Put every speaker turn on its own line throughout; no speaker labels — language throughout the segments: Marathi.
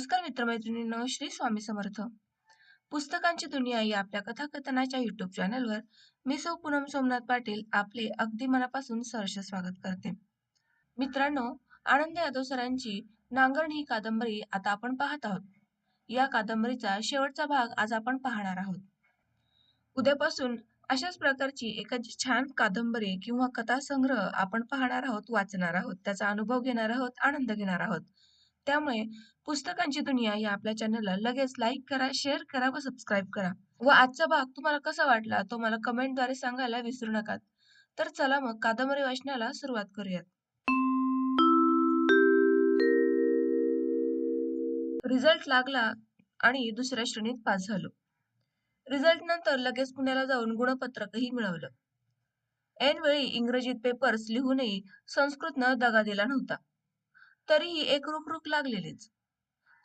नमस्कार मित्रमैत्रिणींनो श्री स्वामी समर्थ. पुस्तकांची दुनिया या आपल्या कथाकथनाच्या युट्यूब चॅनलवर मी सौ पूनम सोमनाथ पाटील आपले अगदी मनापासून सहर्ष स्वागत करते. मित्रांनो आनंद यादव सरांची नांगरण ही कादंबरी आता आपण पाहत आहोत. या कादंबरीचा शेवटचा भाग आज आपण पाहणार आहोत. उद्यापासून अशाच प्रकारची एखादी छान कादंबरी किंवा कथासंग्रह आपण पाहणार आहोत वाचणार आहोत त्याचा अनुभव घेणार आहोत आनंद घेणार आहोत. त्यामुळे पुस्तकांची दुनिया या आपल्या चॅनलला लगेच लाईक करा शेअर करा व सबस्क्राईब करा. व आजचा भाग तुम्हाला कसा वाटला तो मला कमेंटद्वारे सांगायला विसरू नका तर चला मग कादंबरी वाचनाला सुरुवात करूयात. रिझल्ट लागला आणि दुसऱ्या श्रेणीत पास झालो. रिझल्ट नंतर लगेच पुण्याला जाऊन गुणपत्रकही मिळवलं. ऐन वेळी इंग्रजीत पेपर्स लिहूनही संस्कृतनं दगा दिला नव्हता. तरीही एक रुखरुख लागलेलीच.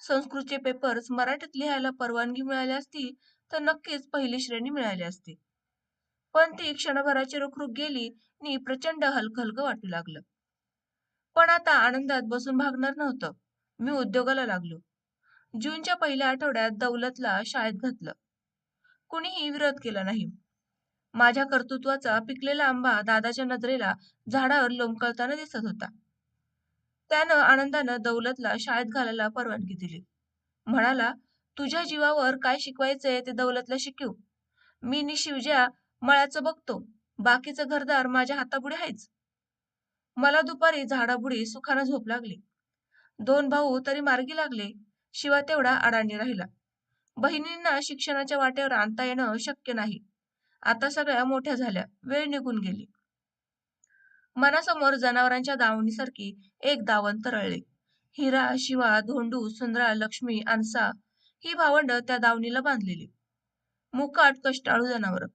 संस्कृतचे पेपर्स मराठीत लिहायला परवानगी मिळाली असती तर नक्कीच पहिली श्रेणी मिळाली असती. पण ती क्षणभराची रुखरुख गेली आणि प्रचंड हलक वाटू लागलं. पण आता आनंदात बसून भागणार नव्हतं. मी उद्योगाला लागलो. जूनच्या पहिल्या आठवड्यात दौलतला शाळेत घातलं. कुणीही विरोध केला नाही. माझ्या कर्तृत्वाचा पिकलेला आंबा दादाच्या नजरेला झाडावर लोंबकळताना दिसत होता. त्यानं आनंदानं दौलतला शाळेत घालायला परवानगी दिली. म्हणाला तुझ्या जीवावर काय शिकवायचंय ते दौलतला शिकवू मी नि शिवज्या मळ्याचं बघतो. बाकीचं घरदार माझ्या हातापुढे आहेच. मला दुपारी झाडाबुडी सुखानं झोप लागली. दोन भाऊ तरी मार्गी लागले शिवा तेवढा अडाणी राहिला. बहिणींना शिक्षणाच्या वाटेवर आणता येणं शक्य नाही. आता सगळ्या मोठ्या झाल्या वेळ निघून गेली. मनासमोर जनावरांच्या दावणीसारखी एक दावण तरळले. हिरा शिवा धोंडू सुंदरा लक्ष्मी आणसा ही भावंड त्या दावणीला बांधलेली. मुकाट कष्टाळू जनावर.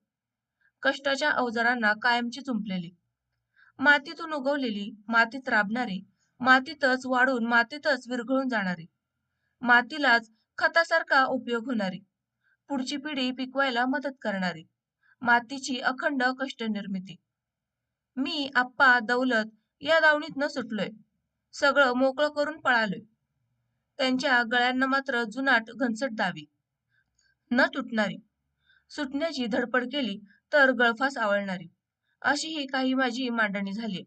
कष्टाच्या अवजारांना कायमची चुंपलेली. मातीतून उगवलेली मातीत राबणारी मातीतच वाढून मातीतच विरघळून जाणारी. मातीलाच खतासारखा उपयोग होणारी. पुढची पिढी पिकवायला मदत करणारी. मातीची अखंड कष्ट निर्मिती मी आप्पा दौलत या दावणीत न सुटलोय. सगळं मोकळं करून पळालोय. त्यांच्या गळ्यांना मात्र जुनाट घनसट दावी. न तुटणारी. सुटण्याची धडपड केली तर गळफास आवळणारी. अशी ही काही माझी मांडणी झाली.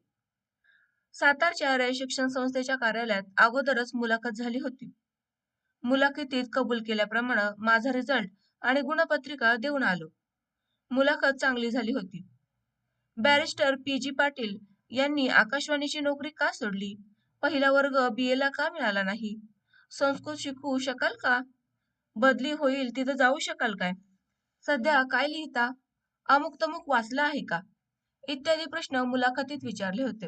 सातारच्या रय शिक्षण संस्थेच्या कार्यालयात अगोदरच मुलाखत झाली होती. मुलाखतीत कबूल केल्याप्रमाणे माझा रिझल्ट आणि गुणपत्रिका देऊन आलो. मुलाखत चांगली झाली होती. बॅरिस्टर पी जी पाटील यांनी आकाशवाणीची नोकरी का सोडली? पहिला वर्ग बी ला का मिळाला नाही? संस्कृत शिकू शकाल का? बदली होईल तिथं जाऊ शकाल काय? सध्या काय लिहिता? अमुक तमुक वाचला आहे का? इत्यादी प्रश्न मुलाखतीत विचारले होते.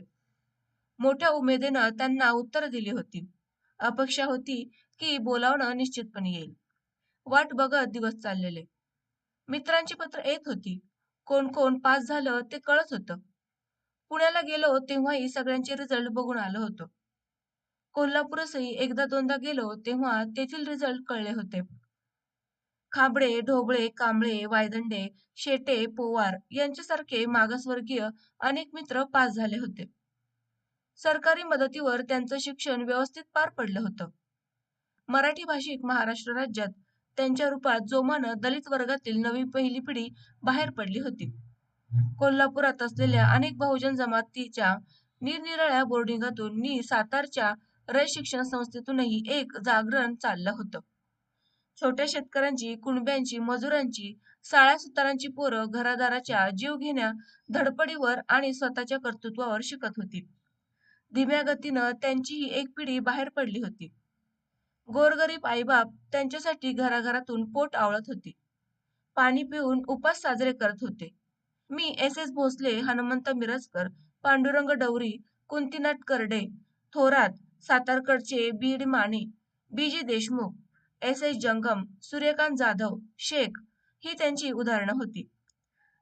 मोठ्या उमेदीनं त्यांना उत्तर दिली होती. अपेक्षा होती की बोलावणं निश्चितपणे येईल. वाट बघत दिवस चाललेले. मित्रांची पत्र येत होती. कोण कोण पास झालं ते कळत होतं. पुण्याला गेलो तेव्हाही सगळ्यांचे रिझल्ट बघून आलो होतो. कोल्हापूरसही एकदा दोनदा गेलो तेव्हा तेथील रिझल्ट कळले होते. खाबडे ढोबळे कांबळे वायदंडे शेटे पोवार यांच्यासारखे मागासवर्गीय अनेक मित्र पास झाले होते. सरकारी मदतीवर त्यांचं शिक्षण व्यवस्थित पार पडलं होतं. मराठी भाषिक महाराष्ट्र राज्यात त्यांच्या रूपात जोमानं दलित वर्गातील नवी पहिली पिढी बाहेर पडली होती. कोल्हापुरात असलेल्या अनेक बहुजन जमातीच्या निरनिराळ्या बोर्डिंगातून नि सातारच्या रय शिक्षण संस्थेतूनही एक जागरण चाललं होतं. छोट्या शेतकऱ्यांची कुणब्यांची मजुरांची साळ्या सुतारांची पोरं घरादाराच्या जीव घेण्या धडपडीवर आणि स्वतःच्या कर्तृत्वावर शिकत होती. धीम्या गतीनं त्यांची ही एक पिढी बाहेर पडली होती. गोरगरीब आईबाप त्यांच्यासाठी घराघरातून पोट आवळत होती. पाणी पिऊन उपास साजरे करत होते. मी एस. एस. भोसले हनुमंत मिरजकर पांडुरंग डवरी Kuntinath Karade Thorat सातारकडचे Beed Mane B G Deshmukh S. S. Jangam Suryakant Jadhav Shaikh ही त्यांची उदाहरणं होती.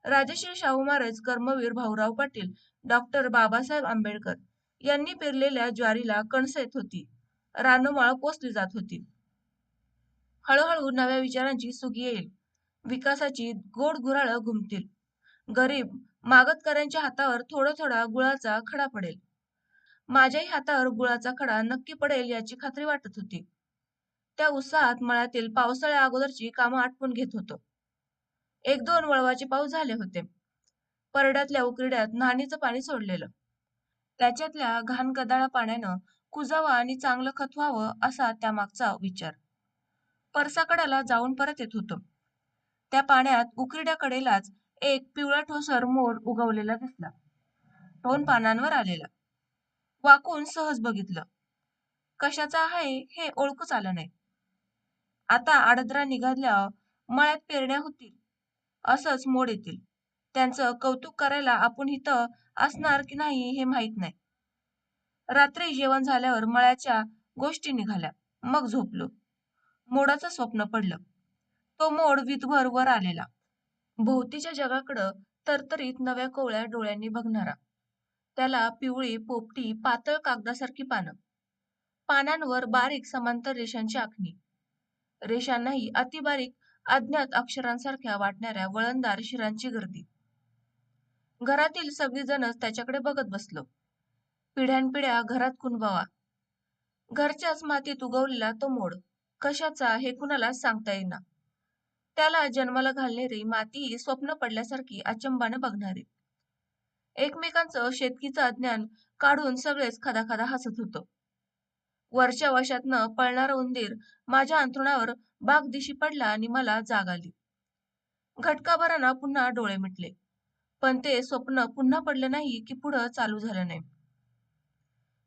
राजश्री शाहू महाराज कर्मवीर भाऊराव पाटील डॉक्टर बाबासाहेब आंबेडकर यांनी पेरलेल्या ज्वारीला कणस येत होती. रानोमाळ कोसली जात होती. हळूहळू नव्या विचारांची सुगी येईल. विकासाची गोड गुराळ घुमतील. गरीब मागतकऱ्यांच्या हातावर थोडा थोडा गुळाचा खडा पडेल. माझ्याही हातावर गुळाचा खडा नक्की पडेल याची खात्री वाटत होती. त्या उत्साहात मळ्यातील पावसाळ्या अगोदरची कामं आटपून घेत होतो. एक दोन वळवाचे पाऊस झाले होते. परड्यातल्या उकिरड्यात न्हाणीचं पाणी सोडलेलं. त्याच्यातल्या घाण गदाळा पाण्यानं कुजावं आणि चांगलं खत व्हावं असा त्यामागचा विचार. परसाकडाला जाऊन परत येत होतो. त्या पाण्यात उकिरड्याकडेलाच एक पिवळा ठोसर मोर उगवलेला दिसला. दोन पानांवर आलेला. वाकून सहज बघितलं. कशाचा आहे हे ओळखूच आलं नाही. आता आडद्रा निघाल्या मळ्यात पेरण्या होतील. असंच मोड येतील. त्यांचं कौतुक करायला आपण इथं असणार की नाही हे माहीत नाही. रात्री जेवण झाल्यावर मळ्याच्या गोष्टी निघाल्या. मग झोपलो. मोडाचं स्वप्न पडलं. तो मोड विधभर वर आलेला. भोवतीच्या जगाकडं तरतरीत नव्या कोवळ्या डोळ्यांनी बघणारा. त्याला पिवळी पोपटी पातळ कागदासारखी पानं. पानांवर बारीक समांतर रेषांची आखणी. रेषांनाही अतिबारीक अज्ञात अक्षरांसारख्या वाटणाऱ्या वळणदार शिरांची गर्दी. घरातील सगळीजणच त्याच्याकडे बघत बसलो. पिढ्यानपिढ्या घरात कुणबावा. घरच्याच मातीत उगवलेला तो मोड कशाचा हे कुणालाच सांगता येईना. त्याला जन्माला घालणारी माती स्वप्न पडल्यासारखी अचंबाने बघणारी. एकमेकांचं शेतकीचं अज्ञान काढून सगळेच खदाखदा हसत होतो. वरच्या वशातनं पळणारा उंदीर माझ्या अंथरुणावर बाग दिशी पडला आणि मला जाग आली. घटकाभरांना पुन्हा डोळे मिटले. पण ते स्वप्न पुन्हा पडलं नाही की पुढं चालू झालं नाही.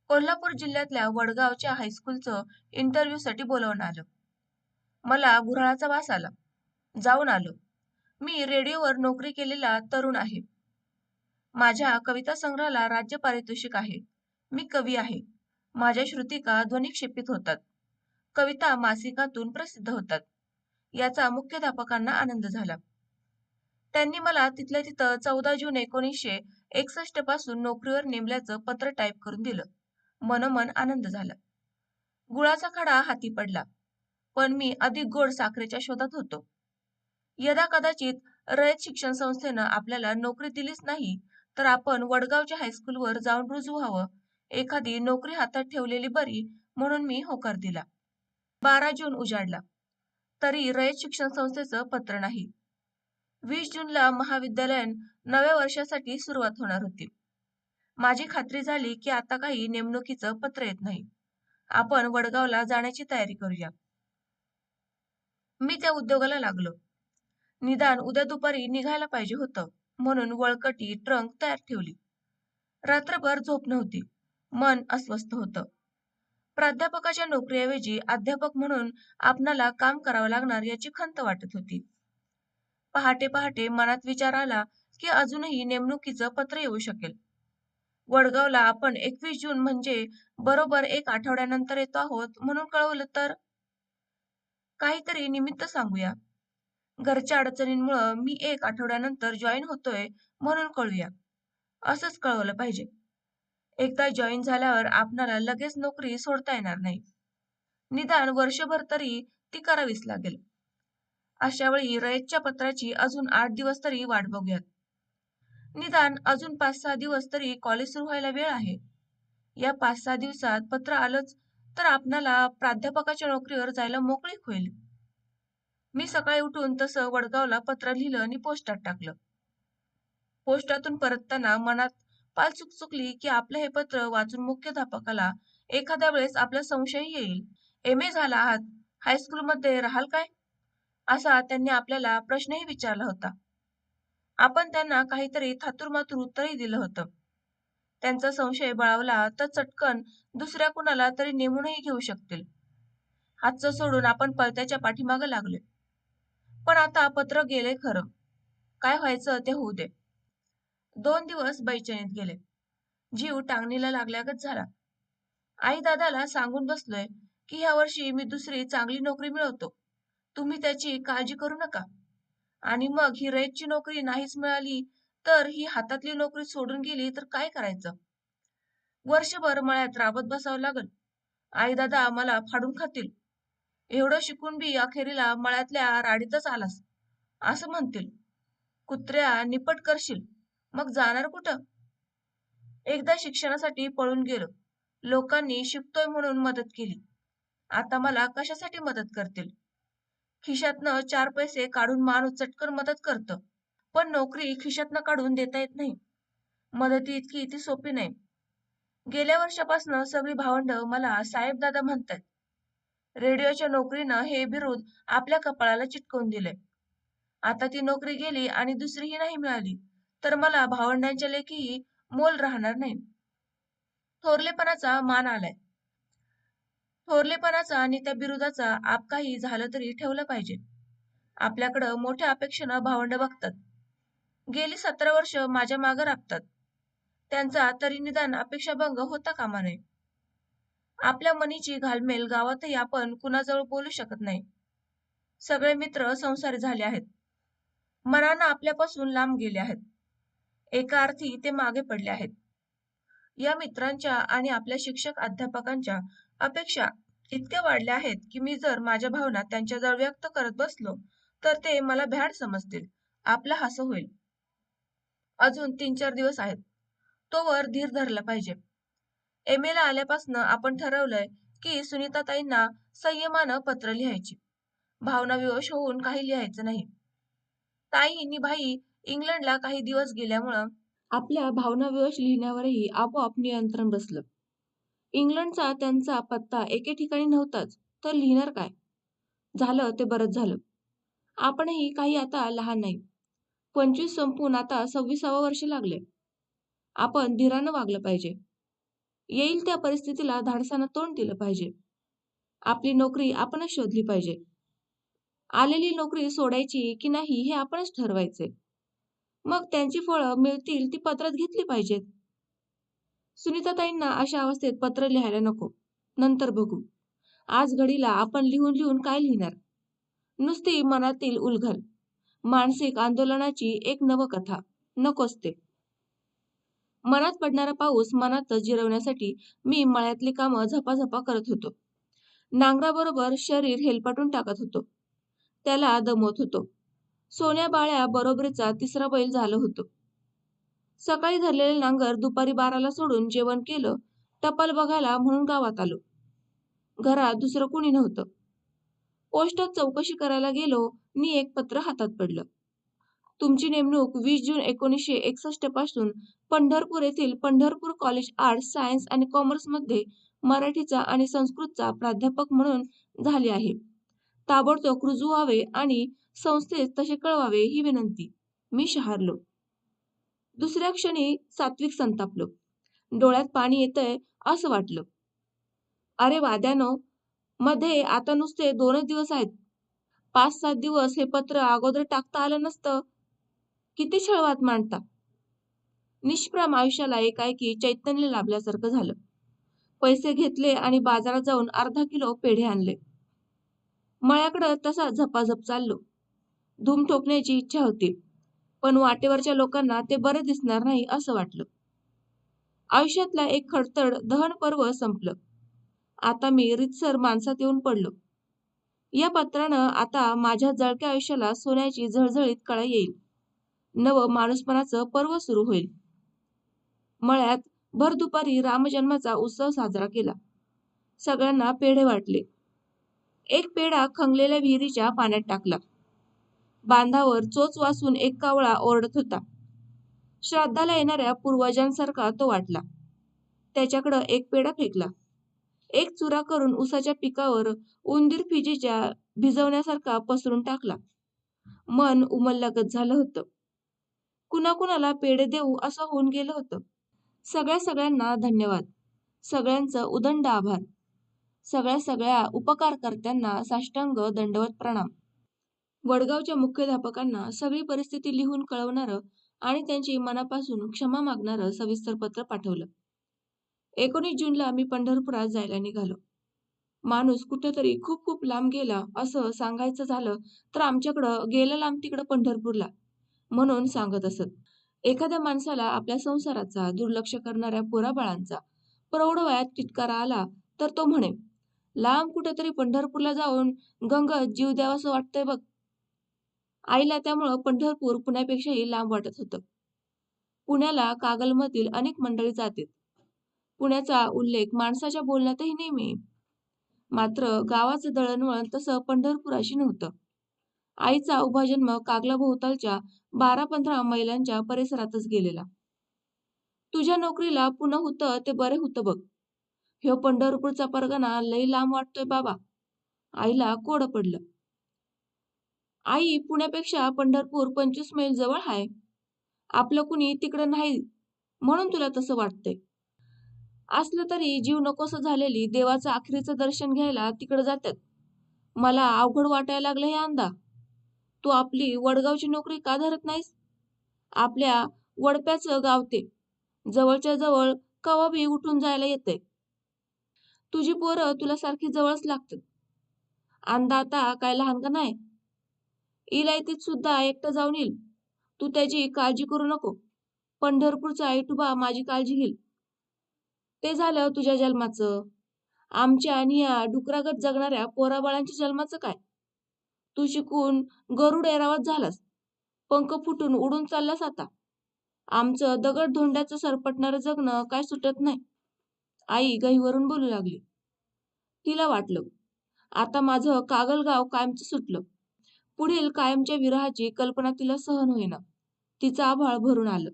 कोल्हापूर जिल्ह्यातल्या वडगावच्या हायस्कूलचं इंटरव्ह्यूसाठी बोलवणं आलं. मला गुऱ्हाळाचा वास आला. जाऊन आलो. मी रेडिओवर नोकरी केलेला तरुण आहे. माझ्या कविता संग्रहाला राज्य पारितोषिक आहे. मी कवी आहे. माझ्या श्रुतिका ध्वनिक्षेपित होतात? कविता मासिकातून प्रसिद्ध होतात. याचा मुख्याध्यापकांना आनंद झाला. त्यांनी मला तिथल्या तिथं चौदा जून एकोणीसशे एकसष्टपासून नोकरीवर नेमल्याचं पत्र टाईप करून दिलं. मनोमन आनंद झाला. गुळाचा खडा हाती पडला पण मी अधिक गोड साखरेच्या शोधात होतो. यदा कदाचित रयत शिक्षण संस्थेनं आपल्याला नोकरी दिलीच नाही तर आपण वडगावच्या हायस्कूलवर जाऊन रुजू व्हावं एखादी नोकरी हातात ठेवलेली बरी म्हणून मी होकार दिला. बारा जून उजाडला. तरी रयत शिक्षण संस्थेचं पत्र नाही. वीस जूनला महाविद्यालयान नव्या वर्षासाठी सुरुवात होणार होती. माझी खात्री झाली की आता काही नेमणुकीचं पत्र येत नाही. आपण वडगावला जाण्याची तयारी करूया. मी त्या उद्योगाला लागलो. निदान उद्या दुपारी निघायला पाहिजे होतं म्हणून वळकटी ट्रंक तयार ठेवली. रात्रभर झोप नव्हती. मन अस्वस्थ होतं. प्राध्यापकाच्या नोकरीऐवजी अध्यापक म्हणून आपणाला काम करावं लागणार याची खंत वाटत होती. पहाटे पहाटे मनात विचार आला की अजूनही नेमणुकीचं पत्र येऊ शकेल. वडगावला आपण एकवीस जून म्हणजे बरोबर एक आठवड्यानंतर येतो आहोत म्हणून कळवलं तर? काहीतरी निमित्त सांगूया. घरच्या अडचणींमुळं मी एक आठवड्यानंतर जॉईन होतोय म्हणून कळूया. असंच कळवलं पाहिजे. एकदा जॉईन झाल्यावर आपणाला लगेच नोकरी सोडता येणार नाही. निदान वर्षभर तरी ती करावीच लागेल. अशा वेळी रयतच्या पत्राची अजून आठ दिवस तरी वाट बघूयात. निदान अजून पाच सहा दिवस तरी कॉलेज सुरू व्हायला वेळ आहे. या पाच सहा दिवसात पत्र आलंच तर आपणाला प्राध्यापकाच्या नोकरीवर जायला मोकळीक होईल. मी सकाळी उठून तसं वडगावला पत्र लिहिलं आणि पोस्टात टाकलं. पोस्टातून परतताना मनात पाल चुकचुकली की आपलं हे पत्र वाचून मुख्याध्यापकाला एखाद्या वेळेस आपला संशय येईल. एम ए झाला आहात. हायस्कूलमध्ये राहाल काय? असा त्यांनी आपल्याला प्रश्नही विचारला होता. आपण त्यांना काहीतरी थातुरमातुर उत्तरही दिलं होतं. त्यांचा संशय बळावला तर चटकन दुसऱ्या कुणाला तरी नेमूनही घेऊ शकतील. हातचं सोडून आपण पळत्याच्या पाठीमागे लागले पण आता पत्र गेले खरं. काय व्हायचं ते होऊ दे. दोन दिवस बैचणीत गेले. जीव टांगणीला लागल्यागत झाला. आई दादाला सांगून बसलोय की ह्या वर्षी मी दुसरी चांगली नोकरी मिळवतो. तुम्ही त्याची काळजी करू नका. आणि मग ही रयतची नोकरी नाहीच मिळाली तर ही हातातली नोकरी सोडून गेली तर काय करायचं? वर्षभर मळ्यात राबत बसावं लागल. आई दादा आम्हाला फाडून खातील. एवढं शिकून बी अखेरीला मळ्यातल्या राडीतच आलास असं म्हणतील. कुत्र्या निपट करशील मग जाणार कुठं? एकदा शिक्षणासाठी पळून गेलो. लोकांनी शिकतोय म्हणून मदत केली. आता मला कशासाठी मदत करतील? खिशातनं चार पैसे काढून माणूस चटकन मदत करतं. पण नोकरी खिशातनं काढून देता येत नाही. मदती इतकी इतकी सोपी नाही. गेल्या वर्षापासून सगळी भावंड मला साहेब दादा म्हणतात रेडिओच्या नोकरीनं हे बिरुद आपल्या कपाळाला चिटकवून दिले आता ती नोकरी गेली आणि दुसरीही नाही मिळाली तर मला भावंडांच्या लेखीही मोल राहणार नाही. थोरलेपणाचा मान आलाय. थोरलेपणाचा आणि त्या बिरुदाचा आप काही झालं तरी ठेवलं पाहिजे. आपल्याकडं मोठ्या अपेक्षेनं भावंड बघतात. गेली सतरा वर्ष माझ्या मागं राबतात. त्यांचा तरी निदान अपेक्षाभंग होता कामा नये. आपल्या मनीची घालमेल गावातही आपण कुणाजवळ बोलू शकत नाही. सगळे मित्र संसारी झाले आहेत. मनानं आपल्यापासून लांब गेले आहेत. एका अर्थी ते मागे पडले आहेत. या मित्रांच्या आणि आपल्या शिक्षक अध्यापकांच्या अपेक्षा इतक्या वाढल्या आहेत की मी जर माझ्या भावना त्यांच्याजवळ व्यक्त करत बसलो तर ते मला भ्याड समजतील. आपला हस होईल. अजून तीन चार दिवस आहेत. तोवर धीर धरला पाहिजे. एम ला आल्यापासून आपण ठरवलंय की सुनीताताईंना संयमानं पत्र लिहायची. भावना विवश होऊन काही लिहायचं नाही. ताईंनी भाई इंग्लंडला काही दिवस गेल्यामुळं आपल्या भावना विवश लिहिण्यावरही आपोआप नियंत्रण बसलं. इंग्लंडचा त्यांचा पत्ता एके ठिकाणी नव्हताच तर लिहिणार काय? झालं ते बरंच झालं. आपणही काही आता लहान नाही. पंचवीस संपून आता सव्वीसावं वर्ष लागले. आपण धीरानं वागलं पाहिजे. येईल त्या परिस्थितीला धाडसानं तोंड दिलं पाहिजे. आपली नोकरी आपणच शोधली पाहिजे. आलेली नोकरी सोडायची की नाही हे आपणच ठरवायचे. मग त्यांची फळं मिळतील ती पत्रात घेतली पाहिजेत. सुनीताताईंना अशा अवस्थेत पत्र लिहायला नको. नंतर बघू. आज घडीला आपण लिहून लिहून काय लिहिणार? नुसती मनातील उलघल मानसिक आंदोलनाची एक नवकथा. नकोच ते. मनात पडणारा पाऊस मनात जिरवण्यासाठी मी मळ्यातली कामं झपाझपा करत होतो. नांगराबरोबर शरीर हेलपाटून टाकत होतो. त्याला दमवत होतो. सोन्या बाळ्या बरोबरीचा तिसरा बैल झालं होतो. सकाळी धरलेले नांगर दुपारी बाराला सोडून जेवण केलं टपाल बघायला म्हणून गावात आलो. घरात दुसरं कुणी नव्हतं. पोस्टात चौकशी करायला गेलो नी एक पत्र हातात पडलं. तुमची नेमणूक वीस जून एकोणीसशे एकसष्टपासून पंढरपूर येथील पंढरपूर कॉलेज आर्ट्स सायन्स आणि कॉमर्समध्ये मराठीचा आणि संस्कृतचा प्राध्यापक म्हणून झाली आहे. ताबडतोब रुजू व्हावे आणि संस्थेत तसे कळवावे ही विनंती. मी शहारलो. दुसऱ्या क्षणी सात्विक संतापलो. डोळ्यात पाणी येतंय असं वाटलं. अरे वाद्यानो मध्ये आता नुसते दोनच दिवस आहेत. पाच सात दिवस हे पत्र अगोदर टाकता आलं नसतं. किती छळवात मांडता. निष्प्रम आयुष्याला एकाएकी चैतन्य लाभल्यासारखं झालं. पैसे घेतले आणि बाजारात जाऊन अर्धा किलो पेढे आणले. मळ्याकडं तसा झपाझप चाललो. धूम ठोकण्याची इच्छा होती. पण वाटेवरच्या लोकांना ते बरे दिसणार नाही असं वाटलं. आयुष्यातला एक खडतड दहन पर्व संपलं. आता मी रितसर माणसात येऊन पडलो. या पत्रानं आता माझ्या जळक्या आयुष्याला सोन्याची झळझळीत कळा येईल. नव माणूसपणाचं पर्व सुरू होईल. मळ्यात भर दुपारी रामजन्माचा उत्सव साजरा केला. सगळ्यांना पेढे वाटले. एक पेढा खंगलेल्या विहिरीच्या पाण्यात टाकला. बांधावर चोच वासून एक कावळा ओरडत होता. श्राद्धाला येणाऱ्या पूर्वजांसारखा तो वाटला. त्याच्याकडं एक पेढा फेकला. एक चुरा करून उसाच्या पिकावर उंदीर फिजीच्या भिजवण्यासारखा पसरून टाकला. मन उमललागत झालं होतं. कुणाकुणाला पेढे देऊ असं होऊन गेलं होतं. सगळ्या सगळ्यांना धन्यवाद. सगळ्यांचं उदंड आभार. सगळ्या सगळ्या उपकारकर्त्यांना साष्टांग दंडवत प्रणाम. वडगावच्या मुख्याध्यापकांना सगळी परिस्थिती लिहून कळवणारं आणि त्यांची मनापासून क्षमा मागणारं सविस्तर पत्र पाठवलं. एकोणीस जूनला मी पंढरपुरात जायला निघालो. माणूस कुठेतरी खूप खूप लांब गेला असं सांगायचं झालं तर आमच्याकडं गेलं लांब तिकडं पंढरपूरला म्हणून सांगत असत. एखाद्या माणसाला आपल्या संसाराचा दुर्लक्ष करणाऱ्या पोराबाळांचा प्रौढ वयात तिटकारा आला तर तो म्हणे लांब कुठेतरी पंढरपूरला जाऊन गंगत जीव द्यावासं वाटतंय बघ. आईला त्यामुळं पंढरपूर पुण्यापेक्षाही लांब वाटत होतं पुण्याला कागलमधील अनेक मंडळी जातात पुण्याचा उल्लेख माणसाच्या बोलण्यातही नेहमी मात्र गावाचं दळणवळण तसं पंढरपुराशी नव्हतं. आईचा उभा जन्म कागलाभोवतालच्या बारा पंधरा मैलांच्या परिसरातच गेलेला. तुझ्या नोकरीला पुन्हा होतं ते बरे होतं बघ. ह्यो पंढरपूरचा परगणा लई लांब वाटतोय बाबा. आईला कोडं पडलं. आई पुण्यापेक्षा पंढरपूर पंचवीस मैल जवळ हाय. आपलं कुणी तिकडं नाही म्हणून तुला तसं वाटतंय. असलं तरी जीव नकोसं झालेली देवाचं अखेरीचं दर्शन घ्यायला तिकडं जातात मला अवघड वाटायला लागलं हे अंदा. तू आपली वडगावची नोकरी का धरत नाहीस? आपल्या वडप्याचं गाव ते. जवळच्या जवळ कवा बी उठून जायला येतंय. तुझी पोरं तुला सारखी जवळच लागतात. अंदा आता काय लहान का नाही इलायतीत सुद्धा एकटं जाऊन येईल. तू त्याची काळजी करू नको. पंढरपूरचा आईटुबा माझी काळजी घेईल. ते झालं तुझ्या जन्माचं. आमच्या आणि या डुकरागत जगणाऱ्या पोराबाळांच्या जन्माचं काय? तू शिकून गरुड ऐरावत झालास. पंख फुटून उडून चाललास आता. आमचं दगड-धोंड्याचं सरपटणारं जगणं काय सुटत नाही. आई गहीवरून बोलू लागली. तिला वाटलं, आता माझं कागलगाव कायमचं सुटलं. पुढील कायमच्या विरहाची कल्पना तिला सहन होईना. तिचं आभाळ भरून आलं.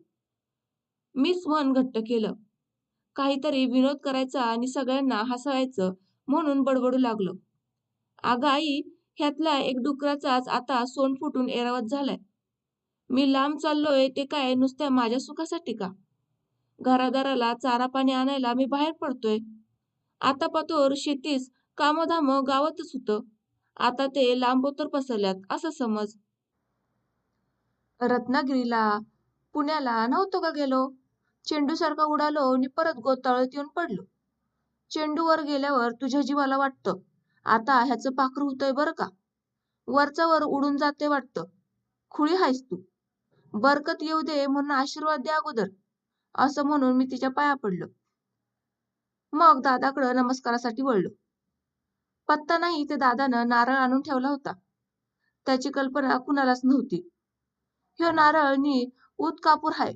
मीच मन घट्ट केलं. काहीतरी विनोद करायचा आणि सगळ्यांना हसवायचं म्हणून बडबडू लागलो. अगं आई, ह्यातला एक डुकराचाच आता सोन फुटून एरावत झालाय. मी लांब चाललोय ते काय नुसत्या माझ्या सुखासाठी का? घरादाराला चारा-पाणी आणायला मी बाहेर पडतोय. आतापातोर शेतीस कामं-धामं गावातच होतं. आता ते लांबोतर पसरल्यात असं समज. रत्नागिरीला, पुण्याला नव्हतो का गेलो. चेंडूसारखा उडालो आणि परत गोताळत येऊन पडलो. चेंडू वर गेल्यावर तुझ्या जीवाला वाटतं, आता ह्याचं पाखरू होतंय बरं का. वरचा वर उडून जाते वाटतं. खुळी हायस तू. बरकत येऊ दे म्हणून आशीर्वाद दे अगोदर. असं म्हणून मी तिच्या पाया पडलो. मग दादाकडं नमस्कारासाठी वळलो. पत्ता नाही ते दादानं नारळ आणून ठेवला होता. त्याची कल्पना कुणालाच नव्हती. ह्यो नारळ नी ऊत कापूर हाय.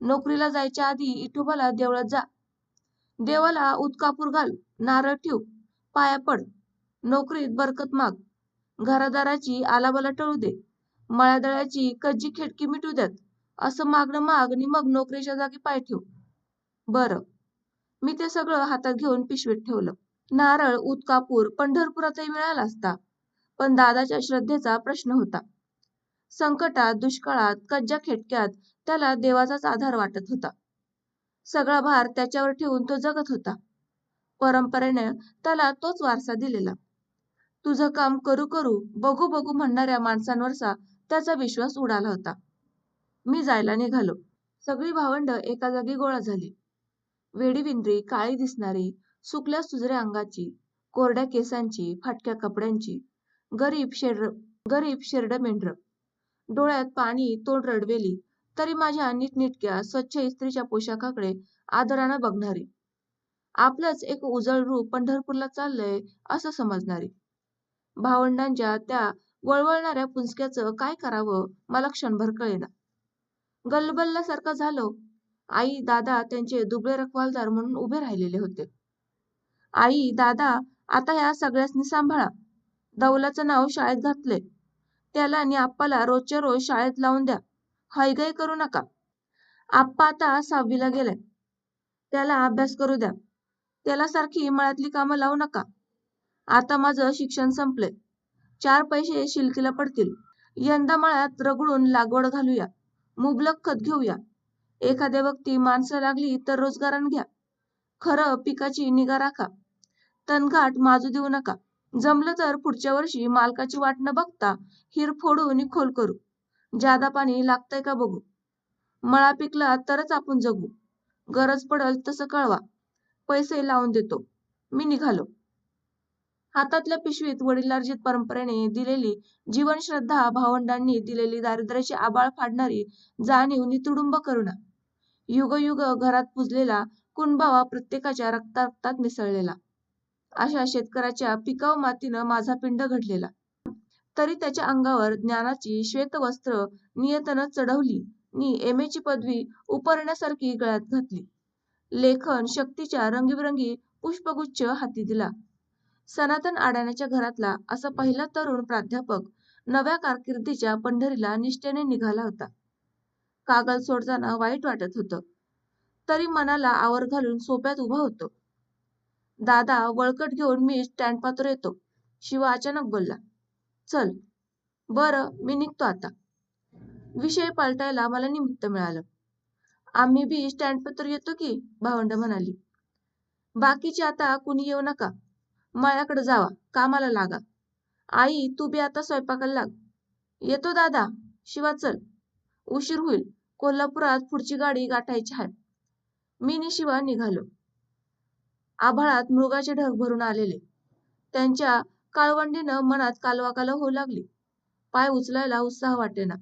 नोकरीला जायच्या आधी इठोबाला देवळात जा. देवाला ऊत कापूर घाल, नारळ ठेव, पाया पड. नोकरीत बरकत माग. घरादाराची आलाबाला टळू दे. मळ्यादळ्याची कज्जी खेटकी मिटू द्यात असं मागणं माग नि मग नोकरीच्या जागी पाय ठेव. बरं. मी ते सगळं हातात घेऊन पिशवीत ठेवलं. नारळ, उदकापूर पंढरपुरातही मिळाला असता. पण दादाच्या श्रद्धेचा प्रश्न होता. संकटात, दुष्काळात, कज्ज्या खेटक्यात त्याला देवाचाच आधार वाटत होता. सगळा भार त्याच्यावर ठेवून तो जगत होता. परंपरेने त्याला तोच वारसा दिलेला. तुझं काम करू करू, बघू बघू म्हणणाऱ्या माणसांवरचा त्याचा विश्वास उडाला होता. मी जायला निघालो. सगळी भावंडं एका जागी गोळा झाली. वेडीविंद्री, काळी दिसणारी, सुकल्या सुजऱ्या अंगाची, कोरड्या केसांची, फाटक्या कपड्यांची, गरीब शेर गरीब शेरड मेंढर डोळ्यात पाणी, तोंड रडवेली, तरी माझ्या नीटनेटक्या, स्वच्छ इस्त्रीच्या पोशाखाकडे आदरानं बघणारी. आपलंच एक उजळ रूप पंढरपूरला चाललंय असं समजणारी. भावंडांच्या त्या वळवळणाऱ्या पुंजक्याचं काय करावं मला क्षणभर कळेना. गल्लबल्ल्यासारखा झालो. आई, दादा त्यांचे दुबळे रखवालदार म्हणून उभे राहिलेले होते. आई, दादा, आता ह्या सगळ्यासनी सांभाळा. दौलाचं नाव शाळेत घातलंय. त्याला आणि आप्पाला रोजच्या रोज शाळेत लावून द्या. हयगय करू नका. आप्पा आता सहावीला गेलाय. त्याला अभ्यास करू द्या. त्याला सारखी मळ्यातली कामं लावू नका. आता माझं शिक्षण संपलंय. चार पैसे शिलकीला पडतील. यंदा मळ्यात रगडून लागवड घालूया. मुबलक खत घेऊया. एखाद्या व्यक्ती माणसं लागली तर रोजगारान घ्या. खरं पिकाची निगा राखा. तणघाट माजू देऊ नका. जमलं तर पुढच्या वर्षी मालकाची वाट न बघता हिर फोडून खोल करू. जादा पाणी लागतंय का बघू. मळा पिकला तरच आपण जगू. गरज पडल तसं कळवा. पैसे लावून देतो. मी निघालो. हातातल्या पिशवीत वडिलार्जित परंपरेने दिलेली जीवनश्रद्धा, भावंडांनी दिलेली दारिद्र्याची आबाळ फाडणारी जाणीव नि तुडुंब करुणा. युगयुग घरात पुजलेला कुणबावा प्रत्येकाच्या रक्ता-रक्तात मिसळलेला. अशा शेतकऱ्याच्या पिकाऊ मातीनं माझा पिंड घडलेला. तरी त्याच्या अंगावर ज्ञानाची श्वेतवस्त्र नियतनं चढवली नि एम. ए. ची पदवी उपरण्यासारखी गळ्यात घातली. लेखन शक्तीच्या रंगीबेरंगी पुष्पगुच्छ हाती दिला. सनातन आडाण्याच्या घरातला असा पहिला तरुण प्राध्यापक नव्या कारकिर्दीच्या पंढरीला निष्ठेने निघाला होता कागद सोडताना वाईट वाटत होतं तरी मनाला आवर घालून सोप्यात उभा होतो. दादा वळकट घेऊन मी स्टँड पात्र येतो शिवा अचानक बोलला चल बरं मी निघतो आता. विषय पालटायला मला निमित्त मिळालं. आम्ही बी स्टँड पत्र येतो की भावंड म्हणाली बाकीचे आता कुणी येऊ नका. मळ्याकडे जावा कामाला लागा. आई तू बी आता स्वयंपाकाला लाग. येतो दादा. शिवा चल. उशीर होईल. कोल्हापुरात पुढची गाडी गाठायची आहे मी निशिवा निघालो. आभाळात मृगाचे ढग भरून आलेले. त्यांच्या काळवंडीनं मनात कालवाकाल होऊ लागली. पाय उचलायला उत्साह वाटेना.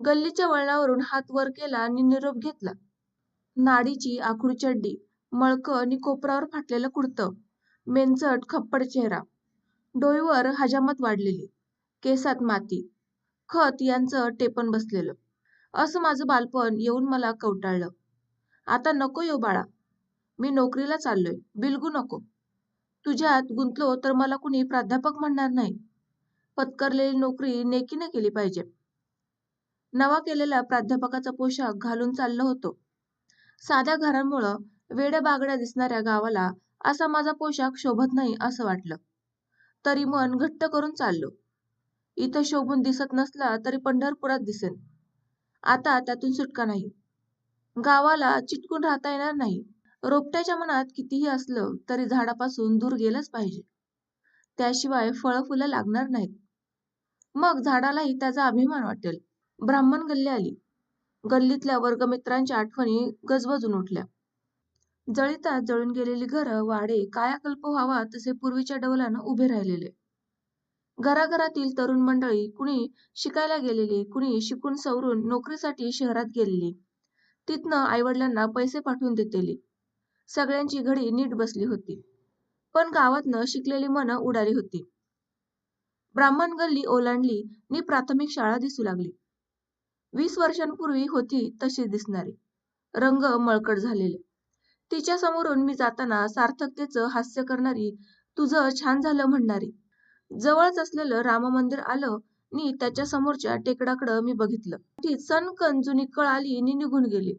गल्लीच्या वळणावरून हात वर केला आणि निरोप घेतला. नाडीची आखूड चड्डी मळक आणि कोपरावर फाटलेलं कुडतं मेनचट खप्पड चेहरा. डोईवर हजामत वाढलेली. केसात माती. खत यांचं टेपण बसलेलं. असं माझं बालपण येऊन मला कवटाळलं. आता नको येऊ बाळा. मी नोकरीला चाललोय. बिलगू नको. तुझ्यात गुंतलो तर मला कुणी प्राध्यापक म्हणणार नाही. पत्करलेली नोकरी नेकीने केली पाहिजे. नवा केलेला प्राध्यापकाचा पोशाख घालून चाललो होतो. साध्या घरांमुळं वेड्या बागड्या दिसणाऱ्या गावाला असा माझा पोशाख शोभत नाही असं वाटलं. तरी मन घट्ट करून चाललो. इथं शोभून दिसत नसला तरी पंढरपुरात दिसेल आता त्यातून सुटका नाही. गावाला चिटकून राहता येणार नाही. रोपट्याच्या मनात कितीही असलं तरी झाडापासून दूर गेलंच पाहिजे. त्याशिवाय फळं फुलं लागणार नाहीत. मग झाडालाही त्याचा अभिमान वाटेल. ब्राह्मण गल्ली आली. गल्लीतल्या वर्गमित्रांच्या आठवणी गजबजून उठल्या. जळीतात जळून गेलेली घरं वाडे कायाकल्प व्हावा तसे पूर्वीच्या डौलानं उभे राहिलेले. घराघरातील तरुण मंडळी कुणी शिकायला गेलेली कुणी शिकून सवरून नोकरीसाठी शहरात गेलेली. तिथनं आईवडिलांना पैसे पाठवून देतेली. सगळ्यांची घडी नीट बसली होती. पण गावातनं शिकलेली मनं उडाली होती. ब्राह्मण गल्ली ओलांडली नी प्राथमिक शाळा दिसू लागली. वीस वर्षांपूर्वी होती तशी दिसणारी. रंग मळकट झालेले. तिच्या समोरून मी जाताना सार्थकतेचं हास्य करणारी तुझं छान झालं म्हणणारी. जवळच असलेलं राम मंदिर आलं नी त्याच्या समोरच्या टेकडाकडं मी बघितलं. ती सनकन जुनी कळ आली नी निघून गेली.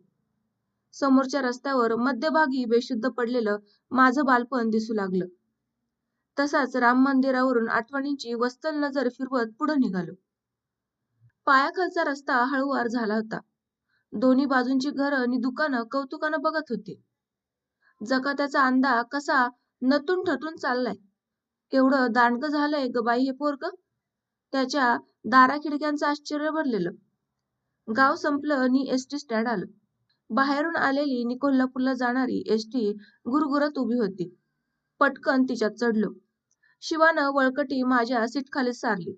समोरच्या रस्त्यावर मध्यभागी बेशुद्ध पडलेलं माझं बालपण दिसू लागलं. तसाच राम मंदिरावरून आठवणींची वस्तल नजर फिरवत पुढे निघालो. पायाखालचा रस्ता हळूवार झाला होता. दोन्ही बाजूंची घरं आणि दुकानं कौतुकानं बघत होती. जकात्याचा अंदा कसा नतून ठटून चाललाय. केवढं दांडग झालंय ग बाई हे पोरग? त्याच्या दारा खिडक्यांचं आश्चर्य भरलेलं. गाव संपलं आणि एसटी स्टँड आलं. बाहेरून आलेली निकोल्हापूरला कोल्हापूरला जाणारी एसटी गुरगुरत उभी होती. पटकन तिच्यात चढलो. शिवानं वळकटी माझ्या सीटखाली सारली.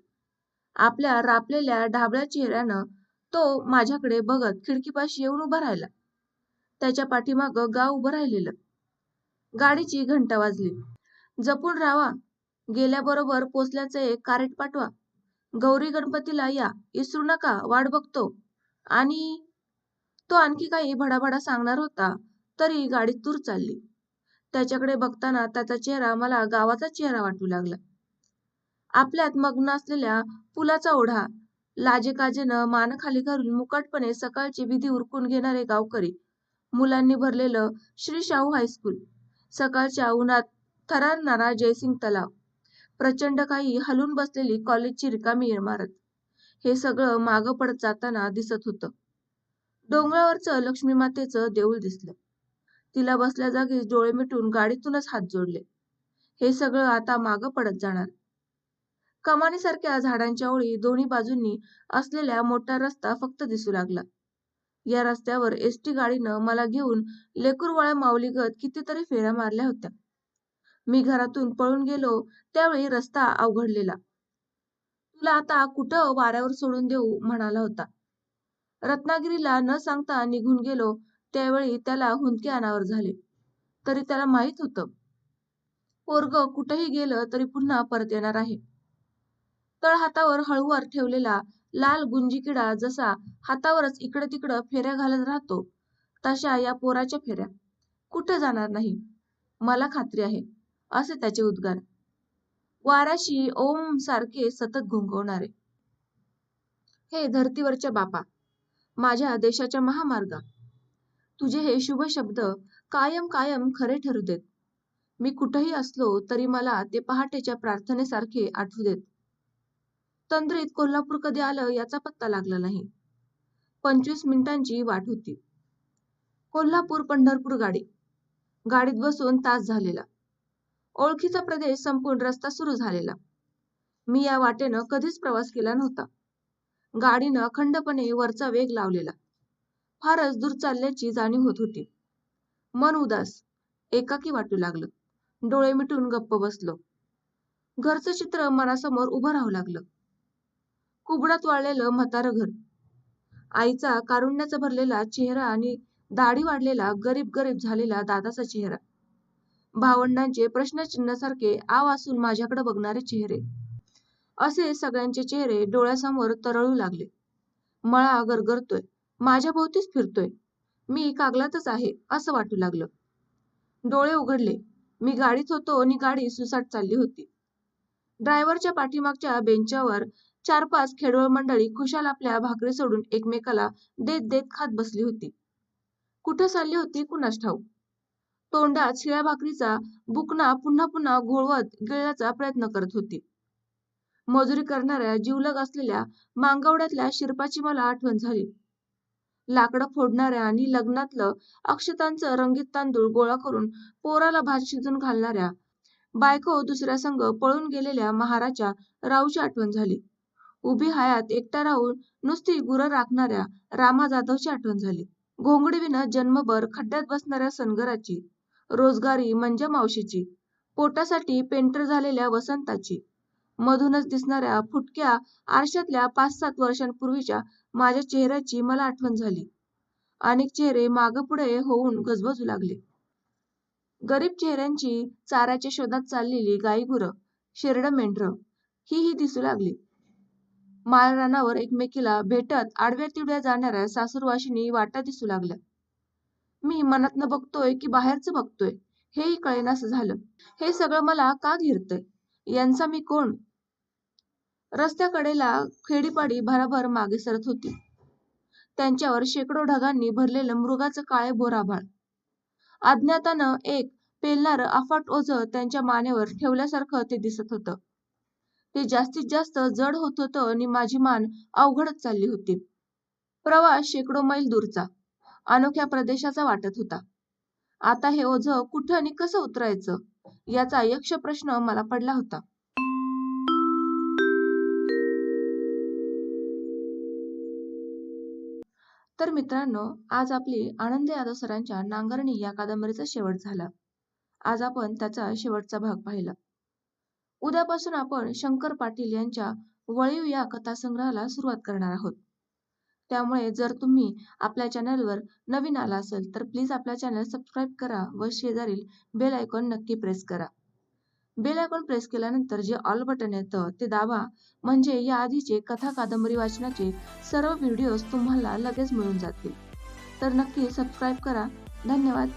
आपल्या रापलेल्या ढाबळ्या चेहऱ्यानं तो माझ्याकडे बघत खिडकीपाशी येऊन उभा राहिला. त्याच्या पाठीमाग गाव उभं राहिलेलं. गाडीची घंटा वाजली. जपून राहा. गेल्याबरोबर पोचल्याचं एक कारेट पाठवा. गौरी गणपतीला या इसरू नका वाट बघतो. आणि तो आणखी काही भडाभडा सांगणार होता तरी गाडी दूर चालली. त्याच्याकडे बघताना त्याचा चेहरा मला गावाचा चेहरा वाटू लागला. आपल्यात मग्न असलेल्या पुलाचा ओढा लाजेकाजेनं मान खाली घालून मुकटपणे सकाळची विधी उरकून घेणारे गावकरी मुलांनी भरलेलं श्री शाहू हायस्कूल सकाळच्या उन्हात थरारणारा जयसिंग तलाव. प्रचंड काही हलून बसलेली कॉलेजची रिकामी इमारत. हे सगळं मागं पडत जाताना दिसत होतं. डोंगरावरचं लक्ष्मी मातेचं देऊळ दिसलं. तिला बसल्या जागीच डोळे मिटून गाडीतूनच हात जोडले. हे सगळं आता मागं पडत जाणार. कमानीसारख्या झाडांच्या ओळी दोन्ही बाजूंनी असलेल्या मोठा रस्ता फक्त दिसू लागला. या रस्त्यावर एसटी गाडीनं मला घेऊन लेकूरवाळ्या माऊलीगत कितीतरी फेऱ्या मारल्या होत्या. मी घरातून पळून गेलो त्यावेळी रस्ता अवघडलेला. तुला आता कुठं वाऱ्यावर सोडून देऊ? म्हणाला होता. रत्नागिरीला न सांगता निघून गेलो त्यावेळी त्याला हुंदके अनावर झाले. तरी त्याला माहीत होतं. पोरग कुठेही गेलं तरी पुन्हा परत येणार आहे. तळहातावर हळूवर ठेवलेला लाल गुंजी किडा जसा हातावरच इकडं तिकडं फेऱ्या घालत राहतो तशा या पोराच्या फेऱ्या. कुठं जाणार नाही? मला खात्री आहे. असे त्याचे उद्गार. वाराशी ओम सारखे सतत घुंगवणारे. हे धर्तीवरच्या बापा माझ्या देशाच्या महामार्गा. तुझे हे शुभ शब्द कायम कायम खरे ठरू देत. मी कुठेही असलो तरी मला ते पहाटेच्या प्रार्थनेसारखे आठवू देत. तंद्रीत कोल्हापूर कधी आलं याचा पत्ता लागला नाही. पंचवीस मिनिटांची वाट होती. कोल्हापूर पंढरपूर गाडी. गाडीत बसून तास झालेला. ओळखीचा प्रदेश संपून रस्ता सुरू झालेला. मी या वाटेनं कधीच प्रवास केला नव्हता. गाडीनं अखंडपणे वरचा वेग लावलेला. फारच दूर चालल्याची जाणीव होत होती. मन उदास एकाकी वाटू लागलं. डोळे मिटून गप्प बसलो. घरचं चित्र मनासमोर उभं राहू लागलं. कुबडात वाळलेलं म्हातारं घर. आईचा कारुण्याचा भरलेला चेहरा आणि दाढी वाढलेला गरीब गरीब झालेला दादाचा चेहरा. भावंडांचे प्रश्नचिन्हासारखे आव असून माझ्याकडे बघणारे चेहरे. असे सगळ्यांचे चेहरे डोळ्यासमोर तरळू लागले. मळा गरगरतोय. माझ्या भोवतीच फिरतोय. मी कागलातच आहे असं वाटू लागलं. डोळे उघडले. मी गाडीत होतो आणि गाडी सुसाट चालली होती. ड्रायव्हरच्या पाठीमागच्या बेंचावर चार पाच खेडवळ मंडळी खुशाल आपल्या भाकरी सोडून एकमेकाला देत देत खात बसली होती. कुठं चालली होती कुणास ठाऊक? तोंडात शिळ्या भाकरीचा बुकना पुन्हा पुन्हा घोळवत गिळण्याचा प्रयत्न करत होती. मजुरी करणाऱ्या जीवलग असलेल्या मांगवड्यातल्या शिरपाची मला आठवण झाली. लाकडं फोडणाऱ्या आणि लग्नातलं अक्षतांचं रंगीत तांदूळ गोळा करून पोराला भात शिजून घालणाऱ्या बायको दुसऱ्या संघ पळून गेलेल्या महाराच्या राऊची आठवण झाली. उभी हयात एकटा राहून नुसती गुरं राखणाऱ्या रामा जाधवची आठवण झाली. घोंगडीविनं जन्मभर खड्ड्यात बसणाऱ्या सनगराची रोजगारी म्हणजे मावशीची. पोटासाठी पेंटर झालेल्या वसंताची. मधूनच दिसणाऱ्या फुटक्या आरशातल्या पाच सात वर्षांपूर्वीच्या माझ्या चेहऱ्याची मला आठवण झाली. अनेक चेहरे माग पुढे होऊन गजबजू लागले. गरीब चेहऱ्यांची चाऱ्याच्या शोधात चाललेली गाईगुरं शेरड मेंढर ही ही दिसू लागली. माळरानावर एकमेकीला भेटत आडव्या तिडव्या जाणाऱ्या सासूरवाशिनी वाटा दिसू लागल्या. मी मनातनं बघतोय की बाहेरचं बघतोय. हेही कळेनासं झालं. हे सगळं मला का घेरतंय? यांचा मी कोण? रस्त्याकडेला खेडीपाडी भराभर मागे सरत होती. त्यांच्यावर शेकडो ढगांनी भरलेलं मृगाचं काळे बोराभाळ अज्ञातानं एक पेलणारं अफाट ओझ त्यांच्या मानेवर ठेवल्यासारखं ते दिसत होतं. ते जास्तीत जास्त जड होत होतं आणि माझी मान अवघडत चालली होती. प्रवास शेकडो मैल दूरचा. अनोख्या प्रदेशाचा वाटत होता. आता हे ओझ कुठं आणि कसं उतरायचं? याचा यक्ष प्रश्न मला पडला होता. तर मित्रांनो आज आपली आनंद यादव सरांच्या नांगरणी या कादंबरीचा शेवट झाला. आज आपण त्याचा शेवटचा भाग पाहिला. उद्यापासून आपण शंकर पाटील यांच्या वळीव या कथासंग्रहाला सुरुवात करणार आहोत. त्यामुळे जर तुम्ही आपल्या चॅनलवर नवीन आला असेल तर प्लीज आपला चॅनल सबस्क्राईब करा व शेजारील बेल आयकॉन नक्की प्रेस करा. बेल आयकॉन प्रेस केल्यानंतर जे ऑल बटन येतं ते दाबा. म्हणजे या आधीचे कथा कादंबरी वाचनाचे सर्व व्हिडिओज तुम्हाला लगेच मिळून जातील. तर नक्की सबस्क्राईब करा. धन्यवाद.